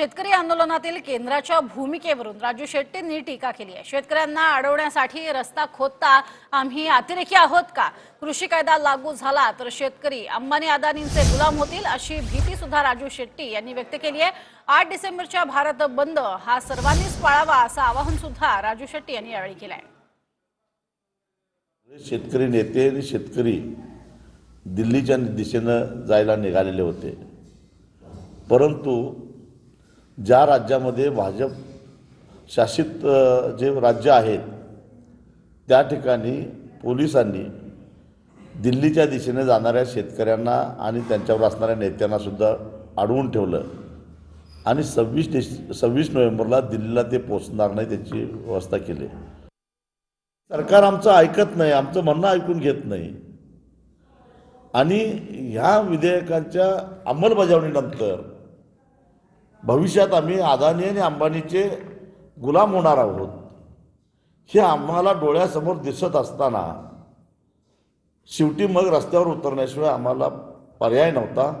शेतकरी आंदोलनातील केंद्राच्या भूमिकेवरून राजू शेट्टींनी टीका केली आहे. शेतकऱ्यांना अडवण्यासाठी रस्ता खोदता आम्ही अतिरेकी आहोत का? कृषी कायदा लागू झाला तर शेतकरी अंबानी अदानींचे गुलाम होतील अशी भीती सुद्धा राजू शेट्टी यांनी व्यक्त केली आहे. आठ डिसेंबरच्या भारत बंद हा सर्वांनीच पाळावा असं आवाहन सुद्धा राजू शेट्टी यांनी यावेळी केलं आहे. शेतकरी नेते आणि शेतकरी दिल्लीच्या दिशेनं जायला निघालेले होते. परंतु ज्या राज्यामध्ये भाजप शासित जे राज्य आहेत त्या ठिकाणी पोलिसांनी दिल्लीच्या दिशेने जाणाऱ्या शेतकऱ्यांना आणि त्यांच्यावर असणाऱ्या नेत्यांनासुद्धा अडवून ठेवलं. आणि सव्वीस डिस सव्वीस नोव्हेंबरला दिल्लीला ते पोचणार नाही त्याची व्यवस्था केली. सरकार आमचं ऐकत नाही आमचं म्हणणं ऐकून घेत नाही. आणि ह्या विधेयकांच्या अंमलबजावणीनंतर भविष्यात आम्ही अदानी आणि अंबानीचे गुलाम होणार आहोत. हे आम्हाला डोळ्यासमोर दिसत असताना शेवटी मग रस्त्यावर उतरण्याशिवाय आम्हाला पर्याय नव्हता.